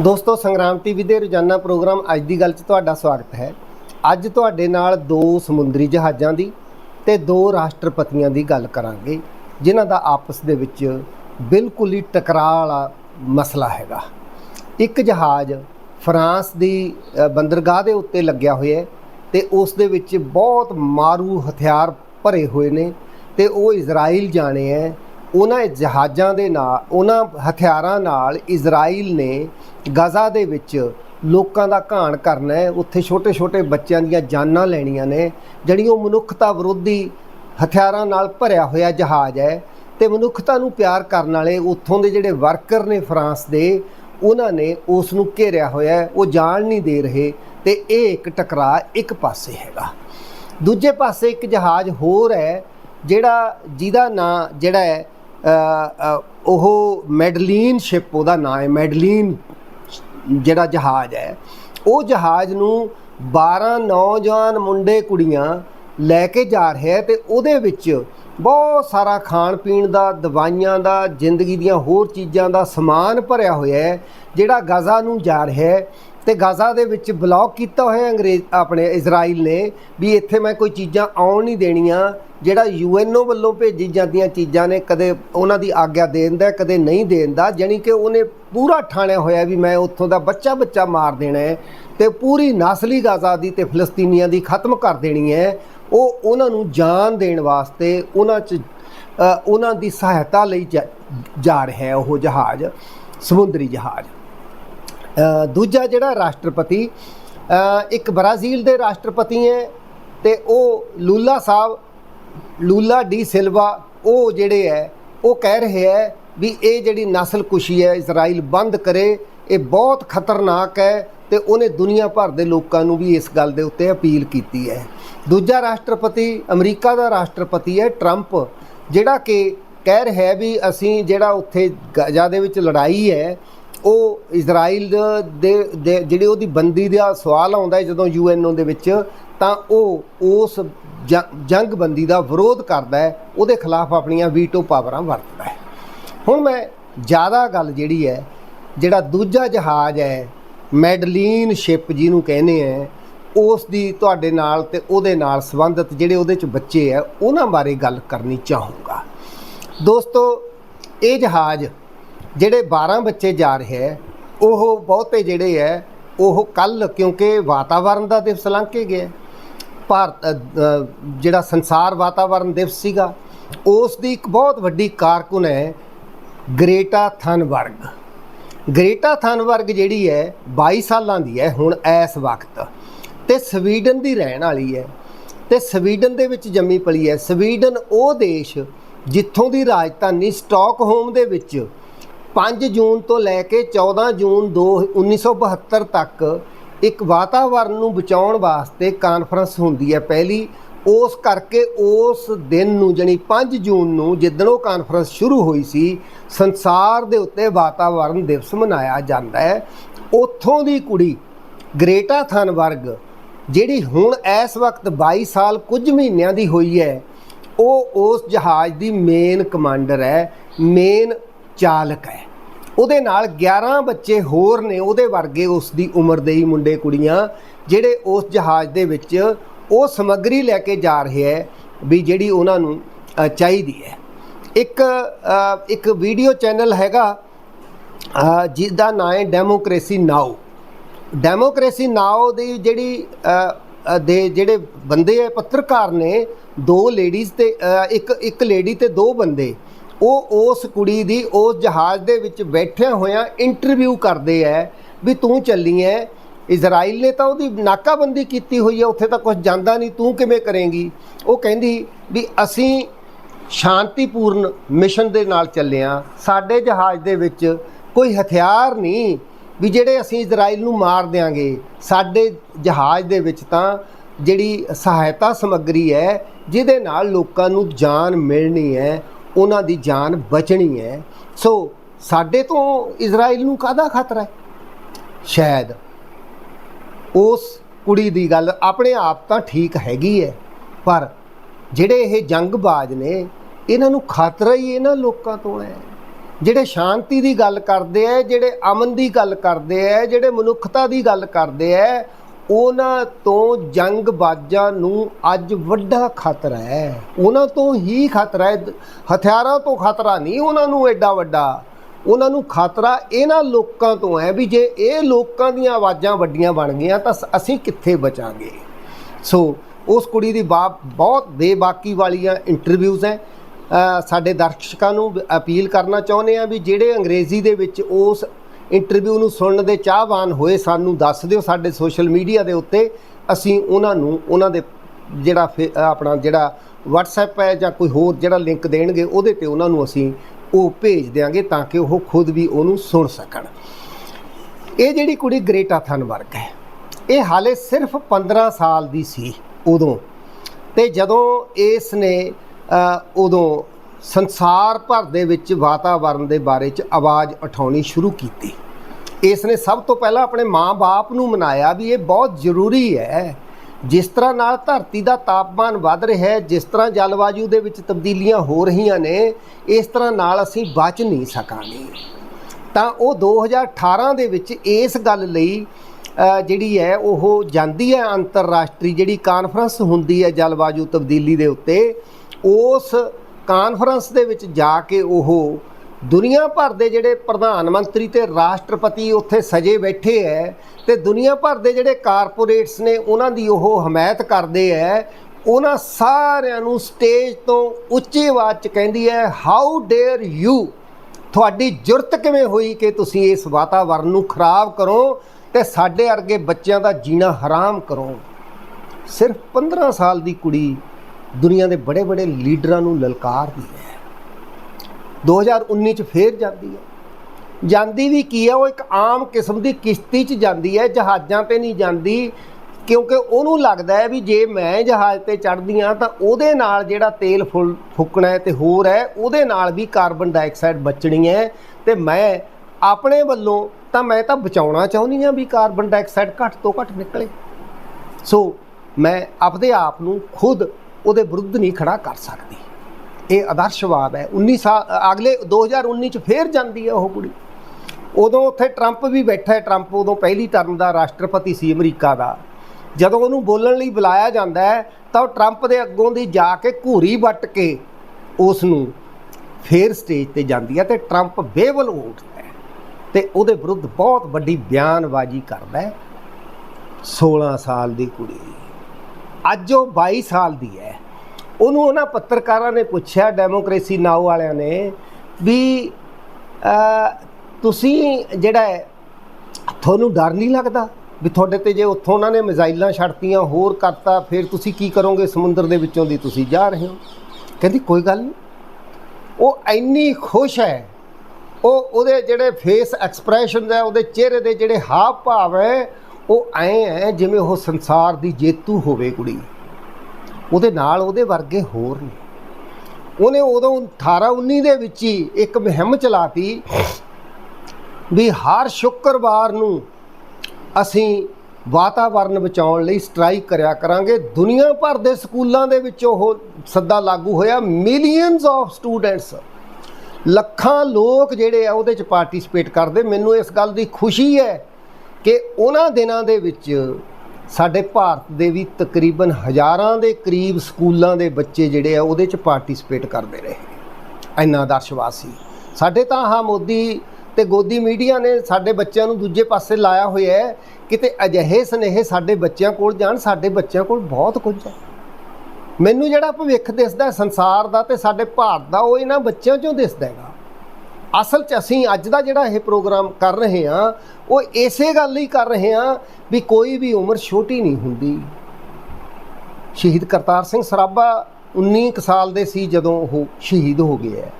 ਦੋਸਤੋ, ਸੰਗਰਾਮ ਟੀਵੀ ਦੇ ਰੋਜ਼ਾਨਾ ਪ੍ਰੋਗਰਾਮ ਅੱਜ ਦੀ ਗੱਲ 'ਚ ਤੁਹਾਡਾ ਸਵਾਗਤ ਹੈ। ਅੱਜ ਤੁਹਾਡੇ ਨਾਲ ਦੋ ਸਮੁੰਦਰੀ ਜਹਾਜ਼ਾਂ ਦੀ ਤੇ ਦੋ ਰਾਸ਼ਟਰਪਤੀਆਂ ਦੀ ਗੱਲ ਕਰਾਂਗੇ, ਜਿਨ੍ਹਾਂ ਦਾ ਆਪਸ ਦੇ ਵਿੱਚ ਬਿਲਕੁਲ ਹੀ ਟਕਰਾਅ ਵਾਲਾ ਮਸਲਾ ਹੈਗਾ। ਇੱਕ ਜਹਾਜ਼ ਫਰਾਂਸ ਦੀ ਬੰਦਰਗਾਹ ਦੇ ਉੱਤੇ ਲੱਗਿਆ ਹੋਇਆ ਹੈ ਤੇ ਉਸ ਦੇ ਵਿੱਚ ਬਹੁਤ ਮਾਰੂ ਹਥਿਆਰ ਭਰੇ ਹੋਏ ਨੇ ਤੇ ਉਹ ਇਜ਼ਰਾਈਲ ਜਾਣੇ ਹੈ। ਉਹਨਾਂ ਜਹਾਜ਼ਾਂ ਦੇ ਨਾਲ, ਉਹਨਾਂ ਹਥਿਆਰਾਂ ਨਾਲ ਇਜ਼ਰਾਈਲ ਨੇ ਗਜ਼ਾ ਦੇ ਵਿੱਚ ਲੋਕਾਂ ਦਾ ਘਾਣ ਕਰਨਾ ਹੈ। ਉੱਥੇ ਛੋਟੇ-ਛੋਟੇ ਬੱਚਿਆਂ ਦੀਆਂ ਜਾਨਾਂ ਲੈਣੀਆਂ ਨੇ ਜਿਹੜੀ ਉਹ ਮਨੁੱਖਤਾ ਵਿਰੋਧੀ ਹਥਿਆਰਾਂ ਨਾਲ ਭਰਿਆ ਹੋਇਆ ਜਹਾਜ਼ ਹੈ ਤੇ ਮਨੁੱਖਤਾ ਨੂੰ ਪਿਆਰ ਕਰਨ ਵਾਲੇ ਉੱਥੋਂ ਦੇ ਜਿਹੜੇ ਵਰਕਰ ਨੇ ਫਰਾਂਸ ਦੇ, ਉਹਨਾਂ ਨੇ ਉਸ ਨੂੰ ਘੇਰਿਆ ਹੋਇਆ ਉਹ ਜਾਣ ਨਹੀਂ ਦੇ ਰਹੇ ਤੇ ਇਹ ਇੱਕ ਟਕਰਾਅ ਇੱਕ ਪਾਸੇ ਹੈਗਾ। ਦੂਜੇ ਪਾਸੇ ਇੱਕ ਜਹਾਜ਼ ਹੋਰ ਹੈ, ਜਿਹੜਾ ਜਿਹਦਾ ਨਾਂ ਜਿਹੜਾ ਹੈ ਉਹ ਮੈਡਲੀਨ ਸ਼ਿਪ, ਉਹਦਾ ਨਾਂ ਹੈ ਮੈਡਲੀਨ, ਜਿਹੜਾ ਜਹਾਜ਼ ਹੈ। ਉਹ ਜਹਾਜ਼ ਨੂੰ 12 ਨੌਜਵਾਨ ਮੁੰਡੇ ਕੁੜੀਆਂ ਲੈ ਕੇ ਜਾ ਰਿਹਾ ਹੈ ਤੇ ਉਹਦੇ ਵਿੱਚ ਬਹੁਤ ਸਾਰਾ ਖਾਣ ਪੀਣ ਦਾ, ਦਵਾਈਆਂ ਦਾ, ਜ਼ਿੰਦਗੀ ਦੀਆਂ ਹੋਰ ਚੀਜ਼ਾਂ ਦਾ ਸਮਾਨ ਭਰਿਆ ਹੋਇਆ ਹੈ, ਜਿਹੜਾ ਗਜ਼ਾ ਨੂੰ ਜਾ ਰਿਹਾ ਹੈ। ਤੇ ਗਜ਼ਾ ਦੇ ਵਿੱਚ ਬਲੌਕ ਕੀਤਾ ਹੋਇਆ ਅੰਗਰੇਜ਼, ਆਪਣੇ ਇਜ਼ਰਾਈਲ ਨੇ, ਵੀ ਇੱਥੇ ਮੈਂ ਕੋਈ ਚੀਜ਼ਾਂ ਆਉਣ ਨਹੀਂ ਦੇਣੀਆਂ। ਜਿਹੜਾ ਯੂਐਨਓ ਵੱਲੋਂ ਭੇਜੀ ਜਾਂਦੀਆਂ ਚੀਜ਼ਾਂ ਨੇ, ਕਦੇ ਉਹਨਾਂ ਦੀ ਆਗਿਆ ਦੇਣ ਦਾ, ਕਦੇ ਨਹੀਂ ਦੇਣ ਦਾ, ਜਾਣੀ ਕਿ ਉਹਨੇ ਪੂਰਾ ਠਾਣਿਆ ਹੋਇਆ ਵੀ ਮੈਂ ਉੱਥੋਂ ਦਾ ਬੱਚਾ ਬੱਚਾ ਮਾਰ ਦੇਣਾ ਹੈ ਤੇ ਪੂਰੀ ਨਾਸਲੀ ਗਜ਼ਾ ਦੀ ਤੇ ਫਲਸਤੀਨੀਆਂ ਦੀ ਖਤਮ ਕਰ ਦੇਣੀ ਹੈ। ਉਹ ਉਹਨਾਂ ਨੂੰ ਜਾਨ ਦੇਣ ਵਾਸਤੇ ਉਹਨਾਂ 'ਚ ਉਹਨਾਂ ਦੀ ਸਹਾਇਤਾ ਲਈ ਜਾ- ਰਿਹਾ ਹੈ ਉਹ ਜਹਾਜ਼, ਸਮੁੰਦਰੀ ਜਹਾਜ਼। ਦੂਜਾ ਜਿਹੜਾ ਰਾਸ਼ਟਰਪਤੀ ਇੱਕ ਬ੍ਰਾਜ਼ੀਲ ਦੇ ਰਾਸ਼ਟਰਪਤੀ ਹੈ ਤੇ ਉਹ ਲੂਲਾ ਸਾਹਿਬ ਲੂਲਾ ਡੀ ਸਿਲਵਾ, ਉਹ ਜਿਹੜੇ ਹੈ, ਉਹ ਕਹਿ ਰਹੇ ਹੈ ਵੀ ਇਹ ਜਿਹੜੀ ਨਸਲਕੁਸ਼ੀ ਹੈ ਇਜ਼ਰਾਈਲ ਬੰਦ ਕਰੇ, ਇਹ ਬਹੁਤ ਖਤਰਨਾਕ ਹੈ ਤੇ ਉਹਨੇ ਦੁਨੀਆ ਭਰ ਦੇ ਲੋਕਾਂ ਨੂੰ ਵੀ ਇਸ ਗੱਲ ਦੇ ਉੱਤੇ ਅਪੀਲ ਕੀਤੀ ਹੈ। ਦੂਜਾ ਰਾਸ਼ਟਰਪਤੀ, ਅਮਰੀਕਾ ਦਾ ਰਾਸ਼ਟਰਪਤੀ ਹੈ ਟਰੰਪ, ਜਿਹੜਾ ਕਿ ਕਹਿ ਰਿਹਾ ਵੀ ਅਸੀਂ ਜਿਹੜਾ ਉੱਥੇ ਗਜ਼ਾ ਦੇ ਵਿੱਚ ਲੜਾਈ ਹੈ ਉਹ ਇਜ਼ਰਾਈਲ ਦੇ, ਦੇ- ਜਿਹੜੀ ਉਹਦੀ ਬੰਦੀ ਦਾ ਸਵਾਲ ਆਉਂਦਾ ਹੈ ਜਦੋਂ ਯੂਐਨਓ ਦੇ ਵਿੱਚ, ਤਾਂ ਉਹ ਉਸ ਜ- ਜੰਗਬੰਦੀ ਦਾ ਵਿਰੋਧ ਕਰਦਾ ਹੈ, ਉਹਦੇ ਖਿਲਾਫ ਆਪਣੀਆਂ ਵੀਟੋ ਪਾਵਰਾਂ ਵਰਤਦਾ ਹੈ। ਹੁਣ ਮੈਂ ਜ਼ਿਆਦਾ ਗੱਲ ਜਿਹੜੀ ਹੈ, ਜਿਹੜਾ ਦੂਜਾ ਜਹਾਜ਼ ਹੈ, ਮੈਡਲੀਨ ਸ਼ਿਪ ਜਿਹਨੂੰ ਕਹਿੰਦੇ ਆ, ਉਸ ਦੀ ਤੁਹਾਡੇ ਨਾਲ ਤੇ ਉਹਦੇ ਨਾਲ ਸੰਬੰਧਿਤ ਜਿਹੜੇ ਉਹਦੇ ਚ ਬੱਚੇ ਆ, ਉਹਨਾਂ ਬਾਰੇ ਗੱਲ ਕਰਨੀ ਚਾਹੂੰਗਾ। ਦੋਸਤੋ, ਇਹ ਜਹਾਜ਼ ਜਿਹੜੇ 12 ਬੱਚੇ ਜਾ ਰਹੇ ਹੈ, ਉਹ ਬਹੁਤੇ ਜਿਹੜੇ ਹੈ, ਉਹ ਕੱਲ ਕਿਉਂਕਿ ਵਾਤਾਵਰਣ ਦਾ ਦਿਵਸ ਲੰਘ ਕੇ ਗਿਆ ਭਾਰਤ ਜਿਹੜਾ ਸੰਸਾਰ ਵਾਤਾਵਰਣ ਦਿਵਸ ਸੀਗਾ, ਉਸ ਦੀ ਇੱਕ ਬਹੁਤ ਵੱਡੀ ਕਾਰਕੁਨ ਹੈ ਗ੍ਰੇਟਾ ਥਨਬਰਗ ਗ੍ਰੇਟਾ ਥਨਬਰਗ ਜਿਹੜੀ ਹੈ 22 ਸਾਲਾਂ ਦੀ ਹੈ ਹੁਣ ਇਸ ਵਕਤ। ਤੇ ਸਵੀਡਨ ਦੀ ਰਹਿਣ ਵਾਲੀ ਹੈ। ਤੇ ਸਵੀਡਨ ਦੇ ਵਿੱਚ ਜੰਮੀ ਪਲੀ ਹੈ। ਸਵੀਡਨ ਉਹ ਦੇਸ਼ ਜਿੱਥੋਂ ਦੀ ਰਾਜਧਾਨੀ ਸਟਾਕਹੋਮ ਦੇ ਵਿੱਚ 5 ਜੂਨ ਤੋਂ ਲੈ ਕੇ 14 ਜੂਨ 2 1972 ਤੱਕ ਇੱਕ ਵਾਤਾਵਰਣ ਨੂੰ ਬਚਾਉਣ ਵਾਸਤੇ ਕਾਨਫਰੰਸ ਹੁੰਦੀ ਹੈ ਪਹਿਲੀ। ਉਸ ਕਰਕੇ ਉਸ ਦਿਨ ਨੂੰ ਜਣੀ 5 ਜੂਨ ਨੂੰ ਜਿੱਦਣ ਉਹ ਕਾਨਫਰੰਸ ਸ਼ੁਰੂ ਹੋਈ ਸੀ, ਸੰਸਾਰ ਦੇ ਉੱਤੇ ਵਾਤਾਵਰਣ ਦਿਵਸ ਮਨਾਇਆ ਜਾਂਦਾ ਹੈ। ਉੱਥੋਂ ਦੀ ਕੁੜੀ ਗ੍ਰੇਟਾ ਥਨਬਰਗ ਜਿਹੜੀ ਹੁਣ ਇਸ ਵਕਤ 22 ਸਾਲ ਕੁਝ ਮਹੀਨਿਆਂ ਦੀ ਹੋਈ ਹੈ, ਉਹ ਉਸ ਜਹਾਜ਼ ਦੀ ਮੇਨ ਕਮਾਂਡਰ ਹੈ। ਮੇਨ ਚਾਲਕ ਹੈ। ਉਹਦੇ ਨਾਲ 11 ਬੱਚੇ ਹੋਰ ਨੇ ਉਹਦੇ ਵਰਗੇ ਉਸ ਦੀ ਉਮਰ ਦੇ ਹੀ ਮੁੰਡੇ ਕੁੜੀਆਂ ਜਿਹੜੇ ਉਸ ਜਹਾਜ਼ ਦੇ ਵਿੱਚ ਉਹ ਸਮੱਗਰੀ ਲੈ ਕੇ ਜਾ ਰਹੇ ਹੈ ਵੀ ਜਿਹੜੀ ਉਹਨਾਂ ਨੂੰ ਚਾਹੀਦੀ ਹੈ। ਇੱਕ ਇੱਕ ਵੀਡੀਓ ਚੈਨਲ ਹੈਗਾ ਅ, ਜਿਹਦਾ ਨਾਮ ਹੈ ਡੈਮੋਕ੍ਰੇਸੀ ਨਾਓ। ਡੈਮੋਕ੍ਰੇਸੀ ਨਾਓ ਦੀ ਜਿਹੜੀ ਦੇ ਜਿਹੜੇ ਬੰਦੇ ਹੈ ਪੱਤਰਕਾਰ ਨੇ ਦੋ ਲੇਡੀਜ਼ ਤੇ ਇੱਕ ਇੱਕ ਲੇਡੀ ਤੇ ਦੋ ਬੰਦੇ। ਉਹ ਉਸ ਕੁੜੀ ਦੀ ਉਸ ਜਹਾਜ਼ ਦੇ ਵਿੱਚ ਬੈਠਿਆਂ ਹੋਇਆਂ ਇੰਟਰਵਿਊ ਕਰਦੇ ਐ, ਵੀ ਤੂੰ ਚੱਲੀ ਐ, ਇਜ਼ਰਾਈਲ ਨੇ ਤਾਂ ਉਹਦੀ ਨਾਕਾਬੰਦੀ ਕੀਤੀ ਹੋਈ ਹੈ ਉੱਥੇ ਤਾਂ ਕੁਝ ਜਾਂਦਾ ਨਹੀਂ, ਤੂੰ ਕਿਵੇਂ ਕਰੇਂਗੀ? ਉਹ ਕਹਿੰਦੀ ਵੀ ਅਸੀਂ ਸ਼ਾਂਤੀਪੂਰਨ ਮਿਸ਼ਨ ਦੇ ਨਾਲ ਚੱਲੇ ਹਾਂ ਸਾਡੇ ਜਹਾਜ਼ ਦੇ ਵਿੱਚ ਕੋਈ ਹਥਿਆਰ ਨਹੀਂ, ਵੀ ਜਿਹੜੇ ਅਸੀਂ ਇਜ਼ਰਾਈਲ ਨੂੰ ਮਾਰ ਦਿਆਂਗੇ, ਸਾਡੇ ਜਹਾਜ਼ ਦੇ ਵਿੱਚ ਤਾਂ ਜਿਹੜੀ ਸਹਾਇਤਾ ਸਮੱਗਰੀ ਹੈ ਜਿਹਦੇ ਨਾਲ ਲੋਕਾਂ ਨੂੰ ਜਾਨ ਮਿਲਣੀ ਹੈ ਉਹਨਾਂ ਦੀ ਜਾਨ ਬਚਣੀ ਹੈ। ਸੋ ਸਾਡੇ ਤੋਂ ਇਜ਼ਰਾਈਲ ਨੂੰ ਕਾਹਦਾ ਖਤਰਾ ਹੈ? ਸ਼ਾਇਦ ਉਸ ਕੁੜੀ ਦੀ ਗੱਲ ਆਪਣੇ ਆਪ ਤਾਂ ਠੀਕ ਹੈਗੀ ਹੈ, ਪਰ ਜਿਹੜੇ ਇਹ ਜੰਗਬਾਜ਼ ਨੇ, ਇਹਨਾਂ ਨੂੰ ਖਤਰਾ ਹੀ ਇਹਨਾਂ ਲੋਕਾਂ ਤੋਂ ਹੈ। ਜਿਹੜੇ ਸ਼ਾਂਤੀ ਦੀ ਗੱਲ ਕਰਦੇ ਆ ਜਿਹੜੇ ਅਮਨ ਦੀ ਗੱਲ ਕਰਦੇ ਆ ਜਿਹੜੇ ਮਨੁੱਖਤਾ ਦੀ ਗੱਲ ਕਰਦੇ ਆ ਉਹਨਾਂ ਤੋਂ ਜੰਗਬਾਜ਼ਾਂ ਨੂੰ ਅੱਜ ਵੱਡਾ ਖਤਰਾ ਹੈ। ਉਹਨਾਂ ਤੋਂ ਹੀ ਖਤਰਾ ਹੈ। ਹਥਿਆਰਾਂ ਤੋਂ ਖਤਰਾ ਨਹੀਂ ਉਹਨਾਂ ਨੂੰ ਐਡਾ ਵੱਡਾ। ਉਹਨਾਂ ਨੂੰ ਖਤਰਾ ਇਹਨਾਂ ਲੋਕਾਂ ਤੋਂ ਹੈ ਵੀ ਜੇ ਇਹ ਲੋਕਾਂ ਦੀਆਂ ਆਵਾਜ਼ਾਂ ਵੱਡੀਆਂ ਬਣ ਗਈਆਂ ਤਾਂ ਅਸੀਂ ਕਿੱਥੇ ਬਚਾਂਗੇ। ਸੋ ਉਸ ਕੁੜੀ ਦੀ ਬਾਪ ਬਹੁਤ ਬੇਬਾਕੀ ਵਾਲੀਆਂ ਇੰਟਰਵਿਊਜ਼ ਹੈ। ਸਾਡੇ ਦਰਸ਼ਕਾਂ ਨੂੰ ਅਪੀਲ ਕਰਨਾ ਚਾਹੁੰਦੇ ਆ ਵੀ ਜਿਹੜੇ ਅੰਗਰੇਜ਼ੀ ਦੇ ਵਿੱਚ ਉਸ ਇੰਟਰਵਿਊ ਨੂੰ ਸੁਣਨ ਦੇ ਚਾਹਵਾਨ ਹੋਏ ਸਾਨੂੰ ਦੱਸ ਦਿਓ ਸਾਡੇ ਸੋਸ਼ਲ ਮੀਡੀਆ ਦੇ ਉੱਤੇ। ਅਸੀਂ ਉਹਨਾਂ ਨੂੰ, ਉਹਨਾਂ ਦੇ ਜਿਹੜਾ ਫੇ- ਆਪਣਾ ਜਿਹੜਾ WhatsApp ਹੈ ਜਾਂ ਕੋਈ ਹੋਰ ਜਿਹੜਾ ਲਿੰਕ ਦੇਣਗੇ, ਉਹਦੇ ਤੇ ਉਹਨਾਂ ਨੂੰ ਅਸੀਂ ਉਹ ਭੇਜ ਦਿਆਂਗੇ ਤਾਂ ਕਿ ਉਹ ਖੁਦ ਵੀ ਉਹਨੂੰ ਸੁਣ ਸਕਣ। ਇਹ ਜਿਹੜੀ ਕੁੜੀ ਗ੍ਰੇਟਾ ਥਨਬਰਗ ਹੈ, ਇਹ ਹਾਲੇ ਸਿਰਫ 15 ਸਾਲ ਦੀ ਸੀ ਉਦੋਂ। ਤੇ ਜਦੋਂ ਇਸ ਨੇ ਉਦੋਂ ਸੰਸਾਰ ਭਰ ਦੇ ਵਿੱਚ ਵਾਤਾਵਰਣ ਦੇ ਬਾਰੇ ਚ ਆਵਾਜ਼ ਉਠਾਉਣੀ ਸ਼ੁਰੂ ਕੀਤੀ। ਇਸ ਨੇ ਸਭ ਤੋਂ ਪਹਿਲਾਂ ਆਪਣੇ ਮਾਂ-ਬਾਪ ਨੂੰ ਮਨਾਇਆ ਵੀ ਇਹ ਬਹੁਤ ਜ਼ਰੂਰੀ ਹੈ। ਜਿਸ ਤਰ੍ਹਾਂ ਨਾਲ ਧਰਤੀ ਦਾ ਤਾਪਮਾਨ ਵੱਧ ਰਿਹਾ ਹੈ, ਜਿਸ ਤਰ੍ਹਾਂ ਜਲਵਾਯੂ ਦੇ ਵਿੱਚ ਤਬਦੀਲੀਆਂ ਹੋ ਰਹੀਆਂ ਨੇ, ਇਸ ਤਰ੍ਹਾਂ ਨਾਲ ਅਸੀਂ ਬਚ ਨਹੀਂ ਸਕਾਂਗੇ। ਤਾਂ ਉਹ 2018 ਦੇ ਵਿੱਚ ਇਸ ਗੱਲ ਲਈ ਜਿਹੜੀ ਹੈ, ਉਹ ਜਾਂਦੀ ਹੈ ਅੰਤਰਰਾਸ਼ਟਰੀ ਜਿਹੜੀ ਕਾਨਫਰੰਸ ਹੁੰਦੀ ਹੈ ਜਲਵਾਯੂ ਤਬਦੀਲੀ ਦੇ ਉੱਤੇ, ਉਸ ਕਾਨਫਰੰਸ ਦੇ ਵਿੱਚ ਜਾ ਕੇ ਉਹ ਦੁਨੀਆ ਭਰ ਦੇ ਜਿਹੜੇ ਪ੍ਰਧਾਨ ਮੰਤਰੀ ਤੇ ਰਾਸ਼ਟਰਪਤੀ ਉੱਥੇ ਸਜੇ ਬੈਠੇ ਹੈ ਤੇ ਦੁਨੀਆ ਭਰ ਦੇ ਜਿਹੜੇ ਕਾਰਪੋਰੇਟਸ ਨੇ ਉਹਨਾਂ ਦੀ ਉਹ ਹਮਾਇਤ ਕਰਦੇ ਹੈ ਉਹਨਾਂ ਸਾਰਿਆਂ ਨੂੰ ਸਟੇਜ ਤੋਂ ਉੱਚੀ ਆਵਾਜ਼ 'ਚ ਕਹਿੰਦੀ ਹੈ ਹਾਊ ਡੇਅਰ ਯੂ ਤੁਹਾਡੀ ਜੁਰਤ ਕਿਵੇਂ ਹੋਈ ਕਿ ਤੁਸੀਂ ਇਸ ਵਾਤਾਵਰਨ ਨੂੰ ਖਰਾਬ ਕਰੋ ਤੇ ਸਾਡੇ ਅਰਗੇ ਬੱਚਿਆਂ ਦਾ ਜੀਣਾ ਹਰਾਮ ਕਰੋ? ਸਿਰਫ 15 ਸਾਲ ਦੀ ਕੁੜੀ ਦੁਨੀਆ ਦੇ ਬੜੇ ਬੜੇ ਲੀਡਰਾਂ ਨੂੰ ਲਲਕਾਰਦੀ ਹੈ। 2019 ਚ ਫੇਰ ਜਾਂਦੀ ਹੈ। ਜਾਂਦੀ ਵੀ ਕੀ ਹੈ? ਉਹ ਇੱਕ ਆਮ ਕਿਸਮ ਦੀ ਕਿਸ਼ਤੀ 'ਚ ਜਾਂਦੀ ਹੈ, ਜਹਾਜ਼ਾਂ ਤੇ ਨਹੀਂ ਜਾਂਦੀ, ਕਿਉਂਕਿ ਉਹਨੂੰ ਲੱਗਦਾ ਹੈ ਵੀ ਜੇ ਮੈਂ ਜਹਾਜ਼ ਤੇ ਚੜ੍ਹਦੀ ਹਾਂ ਤਾਂ ਉਹਦੇ ਨਾਲ ਜਿਹੜਾ ਤੇਲ ਫੁੱਲ ਫੁੱਕਣਾ ਹੈ ਤੇ ਹੋਰ ਹੈ, ਉਹਦੇ ਨਾਲ ਵੀ ਕਾਰਬਨ ਡਾਈਆਕਸਾਈਡ ਬਚਣੀ ਹੈ ਤੇ ਮੈਂ ਆਪਣੇ ਵੱਲੋਂ ਤਾਂ ਮੈਂ ਤਾਂ ਬਚਾਉਣਾ ਚਾਹੁੰਦੀ ਹਾਂ ਵੀ ਕਾਰਬਨ ਡਾਈਆਕਸਾਈਡ ਘੱਟ ਤੋਂ ਘੱਟ ਨਿਕਲੇ। ਸੋ ਮੈਂ ਆਪਦੇ ਆਪ ਨੂੰ ਖੁਦ ਉਹਦੇ ਵਿਰੁੱਧ ਨਹੀਂ ਖੜਾ ਕਰ ਸਕਦੀ। ਇਹ ਆਦਰਸ਼ਵਾਦ ਹੈ। 19 ਸਾਲ ਅਗਲੇ 2019 ਚ ਫੇਰ ਜਾਂਦੀ ਹੈ ਉਹ ਕੁੜੀ। ਉਦੋਂ ਉੱਥੇ ਟਰੰਪ ਵੀ ਬੈਠਾ ਹੈ। ਟਰੰਪ ਉਦੋਂ ਪਹਿਲੀ ਟਰਮ ਦਾ ਰਾਸ਼ਟਰਪਤੀ ਸੀ ਅਮਰੀਕਾ ਦਾ। ਜਦੋਂ ਉਹਨੂੰ ਬੋਲਣ ਲਈ ਬੁਲਾਇਆ ਜਾਂਦਾ ਹੈ, ਤਾਂ ਉਹ ਟਰੰਪ ਦੇ ਅੱਗੋਂ ਦੀ ਜਾ ਕੇ ਘੂਰੀ ਵੱਟ ਕੇ ਉਸ ਨੂੰ ਫੇਰ ਸਟੇਜ ਤੇ ਜਾਂਦੀ ਹੈ ਤੇ ਟਰੰਪ ਬੇਵਲ ਉੱਠਦਾ ਹੈ। ਤੇ ਉਹਦੇ ਵਿਰੁੱਧ ਬਹੁਤ ਵੱਡੀ ਬਿਆਨਬਾਜ਼ੀ ਕਰਦਾ ਹੈ। 16 ਸਾਲ ਦੀ ਕੁੜੀ। ਅੱਜ ਉਹ 22 ਸਾਲ ਦੀ ਹੈ। ਉਹਨੂੰ ਉਹਨਾਂ ਪੱਤਰਕਾਰਾਂ ਨੇ ਪੁੱਛਿਆ, ਡੈਮੋਕ੍ਰੇਸੀ ਨਾਓ ਵਾਲਿਆਂ ਨੇ ਵੀ ਤੁਸੀਂ ਜਿਹੜਾ ਤੁਹਾਨੂੰ ਡਰ ਨਹੀਂ ਲੱਗਦਾ ਵੀ ਤੁਹਾਡੇ ਤੇ ਜੇ ਉੱਥੋਂ ਉਹਨਾਂ ਨੇ ਮਿਜ਼ਾਈਲਾਂ ਛੱਡਤੀਆਂ, ਹੋਰ ਕਰਤਾ, ਫਿਰ ਤੁਸੀਂ ਕੀ ਕਰੋਗੇ ਸਮੁੰਦਰ ਦੇ ਵਿੱਚੋਂ ਦੀ ਤੁਸੀਂ ਜਾ ਰਹੇ ਹੋ? ਕਹਿੰਦੀ, ਕੋਈ ਗੱਲ ਨਹੀਂ। ਉਹ ਇੰਨੀ ਖੁਸ਼ ਹੈ। ਉਹ ਉਹਦੇ ਜਿਹੜੇ ਫੇਸ ਐਕਸਪ੍ਰੈਸ਼ਨ ਹੈ, ਉਹਦੇ ਚਿਹਰੇ ਦੇ ਜਿਹੜੇ ਹਾਵ ਭਾਵ ਹੈ ਉਹ ਐ ਹੈ ਜਿਵੇਂ ਉਹ ਸੰਸਾਰ ਦੀ ਜੇਤੂ ਹੋਵੇ ਕੁੜੀ। ਉਹਦੇ ਨਾਲ ਉਹਦੇ ਵਰਗੇ ਹੋਰ ਨੇ। ਉਹਨੇ ਉਦੋਂ 18 19 ਦੇ ਵਿੱਚ ਹੀ ਇੱਕ ਮੁਹਿੰਮ ਚਲਾਤੀ ਵੀ ਹਰ ਸ਼ੁੱਕਰਵਾਰ ਨੂੰ ਅਸੀਂ ਵਾਤਾਵਰਨ ਬਚਾਉਣ ਲਈ ਸਟ੍ਰਾਈਕ ਕਰਿਆ ਕਰਾਂਗੇ। ਦੁਨੀਆ ਭਰ ਦੇ ਸਕੂਲਾਂ ਦੇ ਵਿੱਚ ਉਹ ਸੱਦਾ ਲਾਗੂ ਹੋਇਆ। ਮਿਲੀਅਨਸ ਆਫ ਸਟੂਡੈਂਟਸ ਲੱਖਾਂ ਲੋਕ ਜਿਹੜੇ ਆ ਉਹਦੇ ਚ ਪਾਰਟਿਸਿਪੇਟ ਕਰਦੇ। ਮੈਨੂੰ ਇਸ ਗੱਲ ਦੀ ਖੁਸ਼ੀ ਹੈ ਕਿ ਉਹਨਾਂ ਦਿਨਾਂ ਦੇ ਵਿੱਚ ਸਾਡੇ ਭਾਰਤ ਦੇ ਵੀ ਤਕਰੀਬਨ ਹਜ਼ਾਰਾਂ ਦੇ ਕਰੀਬ ਸਕੂਲਾਂ ਦੇ ਬੱਚੇ ਜਿਹੜੇ ਆ, ਉਹਦੇ ਚ ਪਾਰਟਿਸਿਪੇਟ ਕਰਦੇ ਰਹੇ। ਇੰਨਾ ਆਦਰਸ਼ਵਾਦ ਸੀ। ਸਾਡੇ ਤਾਂ ਹਾਂ ਮੋਦੀ ਤੇ ਗੋਦੀ ਮੀਡੀਆ ਨੇ ਸਾਡੇ ਬੱਚਿਆਂ ਨੂੰ ਦੂਜੇ ਪਾਸੇ ਲਾਇਆ ਹੋਇਆ ਹੈ। ਕਿਤੇ ਅਜਿਹੇ ਸਨੇਹ ਸਾਡੇ ਬੱਚਿਆਂ ਕੋਲ ਜਾਣ, ਸਾਡੇ ਬੱਚਿਆਂ ਕੋਲ ਬਹੁਤ ਕੁਝ ਹੈ। ਮੈਨੂੰ ਜਿਹੜਾ ਭਵਿੱਖ ਦਿਸਦਾ ਸੰਸਾਰ ਦਾ ਤੇ ਸਾਡੇ ਭਾਰਤ ਦਾ, ਉਹ ਇਹਨਾਂ ਬੱਚਿਆਂ ਚੋਂ ਦਿਸਦਾ ਹੈਗਾ। ਅਸਲ 'ਚ ਅਸੀਂ ਅੱਜ ਦਾ ਜਿਹੜਾ ਇਹ ਪ੍ਰੋਗਰਾਮ ਕਰ ਰਹੇ ਹਾਂ, ਉਹ ਇਸੇ ਗੱਲ ਲਈ ਕਰ ਰਹੇ ਹਾਂ ਵੀ ਕੋਈ ਵੀ ਉਮਰ ਛੋਟੀ ਨਹੀਂ ਹੁੰਦੀ। ਸ਼ਹੀਦ ਕਰਤਾਰ ਸਿੰਘ ਸਰਾਭਾ 19 ਕੁ ਸਾਲ ਦੇ ਸੀ ਜਦੋਂ ਉਹ ਸ਼ਹੀਦ ਹੋ ਗਿਆ ਹੈ।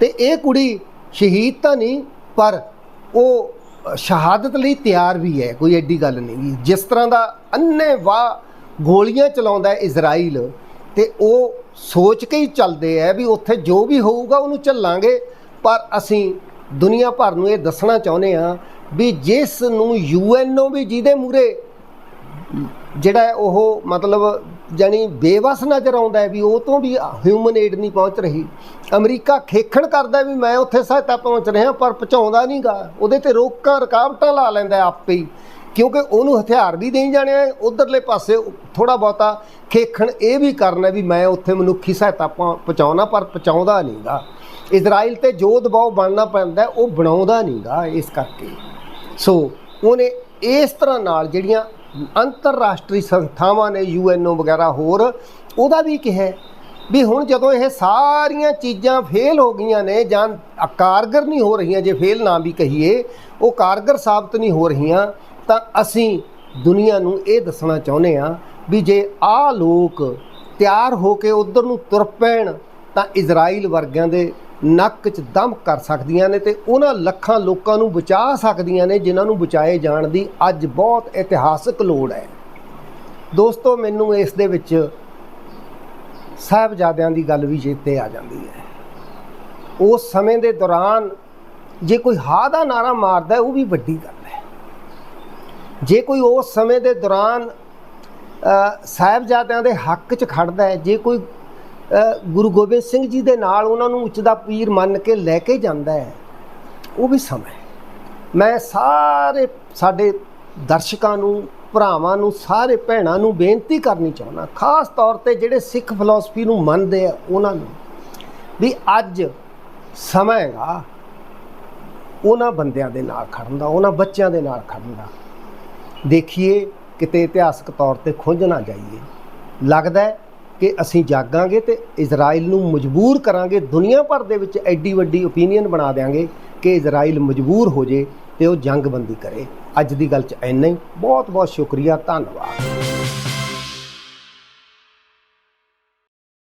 ਤੇ ਇਹ ਕੁੜੀ ਸ਼ਹੀਦ ਤਾਂ ਨਹੀਂ, ਪਰ ਉਹ ਸ਼ਹਾਦਤ ਲਈ ਤਿਆਰ ਵੀ ਹੈ, ਕੋਈ ਐਡੀ ਗੱਲ ਨਹੀਂ ਜਿਸ ਤਰ੍ਹਾਂ ਦਾ ਅੰਨੇ ਵਾਹ ਗੋਲੀਆਂ ਚਲਾਉਂਦਾ ਹੈ ਇਜ਼ਰਾਈਲ, ਤੇ ਉਹ ਸੋਚ ਕੇ ਹੀ ਚੱਲਦੇ ਆ ਵੀ ਉੱਥੇ ਜੋ ਵੀ ਹੋਊਗਾ ਉਹਨੂੰ ਝੱਲਾਂਗੇ ਪਰ ਅਸੀਂ ਦੁਨੀਆ ਭਰ ਨੂੰ ਇਹ ਦੱਸਣਾ ਚਾਹੁੰਦੇ ਆ ਵੀ ਜਿਸ ਨੂੰ ਯੂਐਨਓ ਵੀ ਜਿਹਦੇ ਮੂਰੇ ਜਿਹੜਾ ਉਹ ਮਤਲਬ ਜਾਨੀ ਬੇਵਸ ਨਜ਼ਰ ਆਉਂਦਾ ਹੈ ਵੀ ਉਹ ਤੋਂ ਵੀ ਹਿਊਮਨ ਏਡ ਨਹੀਂ ਪਹੁੰਚ ਰਹੀ। ਅਮਰੀਕਾ ਖੇਖਣ ਕਰਦਾ ਵੀ ਮੈਂ ਉੱਥੇ ਸਹਾਇਤਾ ਪਹੁੰਚ ਰਿਹਾ ਪਰ ਪਹੁੰਚਾਉਂਦਾ ਨਹੀਂਗਾ। ਉਹਦੇ ਤੇ ਰੋਕਾਂ ਰੁਕਾਵਟਾਂ ਲਾ ਲੈਂਦਾ ਆਪੇ ਹੀ। ਕਿਉਂਕਿ ਉਹਨੂੰ ਹਥਿਆਰ ਵੀ ਦੇਈ ਜਾਣੇ ਆ, ਉਧਰਲੇ ਪਾਸੇ ਥੋੜਾ ਬਹੁਤਾ ਖੇਖਣ ਇਹ ਵੀ ਕਰਨਾ ਵੀ ਮੈਂ ਉੱਥੇ ਮਨੁੱਖੀ ਸਹਾਇਤਾ ਪਹੁੰ- ਪਹੁੰਚਾਉਣਾ ਪਰ ਪਹੁੰਚਾਉਂਦਾ ਨਹੀਂਗਾ। ਇਜ਼ਰਾਈਲ ਤੇ ਜੋ ਦਬਾਅ ਬਣਨਾ ਪੈਂਦਾ ਉਹ ਬਣਾਉਂਦਾ ਨਹੀਂਗਾ ਇਸ ਕਰਕੇ। ਸੋ ਉਹਨੇ ਇਸ ਤਰ੍ਹਾਂ ਨਾਲ ਜਿਹੜੀਆਂ ਅੰਤਰਰਾਸ਼ਟਰੀ ਸੰਸਥਾਵਾਂ ਨੇ, ਯੂਐਨਓ ਵਗੈਰਾ ਹੋਰ, ਉਹਦਾ ਵੀ ਕਿਹਾ ਵੀ ਹੁਣ ਜਦੋਂ ਇਹ ਸਾਰੀਆਂ ਚੀਜ਼ਾਂ ਫੇਲ ਹੋ ਗਈਆਂ ਨੇ ਜਾਂ ਕਾਰਗਰ ਨਹੀਂ ਹੋ ਰਹੀਆਂ, ਜੇ ਫੇਲ ਨਾ ਵੀ ਕਹੀਏ, ਉਹ ਕਾਰਗਰ ਸਾਬਤ ਨਹੀਂ ਹੋ ਰਹੀਆਂ, ਤਾਂ ਅਸੀਂ ਦੁਨੀਆ ਨੂੰ ਇਹ ਦੱਸਣਾ ਚਾਹੁੰਦੇ ਆ ਵੀ ਜੇ ਆਹ ਲੋਕ ਤਿਆਰ ਹੋ ਕੇ ਉਧਰ ਨੂੰ ਤੁਰ ਪੈਣ, ਤਾਂ ਇਜ਼ਰਾਈਲ ਵਰਗਿਆਂ ਦੇ ਨੱਕ 'ਚ ਦਮ ਕਰ ਸਕਦੀਆਂ ਨੇ ਤੇ ਉਹਨਾਂ ਲੱਖਾਂ ਲੋਕਾਂ ਨੂੰ ਬਚਾ ਸਕਦੀਆਂ ਨੇ ਜਿਨ੍ਹਾਂ ਨੂੰ ਬਚਾਏ ਜਾਣ ਦੀ ਅੱਜ ਬਹੁਤ ਇਤਿਹਾਸਕ ਲੋੜ ਹੈ। ਦੋਸਤੋ, ਮੈਨੂੰ ਇਸ ਦੇ ਵਿੱਚ ਸਾਹਿਬਜ਼ਾਦਿਆਂ ਦੀ ਗੱਲ ਵੀ ਚੇਤੇ ਆ ਜਾਂਦੀ ਹੈ। ਉਸ ਸਮੇਂ ਦੇ ਦੌਰਾਨ ਜੇ ਕੋਈ ਹਾ ਦਾ ਨਾਰਾ ਮਾਰਦਾ ਉਹ ਵੀ ਵੱਡੀ ਗੱਲ ਹੈ। ਜੇ ਕੋਈ ਉਸ ਸਮੇਂ ਦੇ ਦੌਰਾਨ ਸਾਹਿਬਜ਼ਾਦਿਆਂ ਦੇ ਹੱਕ 'ਚ ਖੜਦਾ ਹੈ, ਜੇ ਕੋਈ ਗੁਰੂ ਗੋਬਿੰਦ ਸਿੰਘ ਜੀ ਦੇ ਨਾਲ ਉਹਨਾਂ ਨੂੰ ਉੱਚ ਦਾ ਪੀਰ ਮੰਨ ਕੇ ਲੈ ਕੇ ਜਾਂਦਾ ਹੈ। ਉਹ ਵੀ ਸਮਾਂ ਮੈਂ ਸਾਰੇ ਸਾਡੇ ਦਰਸ਼ਕਾਂ ਨੂੰ, ਭਰਾਵਾਂ ਨੂੰ, ਸਾਰੇ ਭੈਣਾਂ ਨੂੰ ਬੇਨਤੀ ਕਰਨੀ ਚਾਹੁੰਦਾ, ਖਾਸ ਤੌਰ ਤੇ ਜਿਹੜੇ ਸਿੱਖ ਫਿਲਾਸਫੀ ਨੂੰ ਮੰਨਦੇ ਆ ਉਹਨਾਂ ਨੂੰ ਵੀ ਅੱਜ ਸਮਾਂ ਹੈਗਾ ਉਹਨਾਂ ਬੰਦਿਆਂ ਦੇ ਨਾਲ ਖੜਨ ਦਾ, ਉਹਨਾਂ ਬੱਚਿਆਂ ਦੇ ਨਾਲ ਖੜਨ ਦਾ। ਦੇਖੀਏ ਕਿਤੇ ਇਤਿਹਾਸਕ ਤੌਰ ਤੇ ਖੁੰਝ ਨਾ ਜਾਈਏ। ਲੱਗਦਾ ਕਿ ਅਸੀਂ ਜਾਗਾਂਗੇ ਤੇ ਇਜ਼ਰਾਈਲ ਨੂੰ ਮਜਬੂਰ ਕਰਾਂਗੇ, ਦੁਨੀਆ ਭਰ ਦੇ ਵਿੱਚ ਐਡੀ ਵੱਡੀ ਓਪੀਨੀਅਨ ਬਣਾ ਦੇਾਂਗੇ ਕਿ ਇਜ਼ਰਾਈਲ ਮਜਬੂਰ ਹੋ ਜੇ ਤੇ ਉਹ ਜੰਗਬੰਦੀ ਕਰੇ। ਅੱਜ ਦੀ ਗੱਲ 'ਚ ਇੰਨਾ ਹੀ। ਬਹੁਤ ਬਹੁਤ ਸ਼ੁਕਰੀਆ। ਧੰਨਵਾਦ।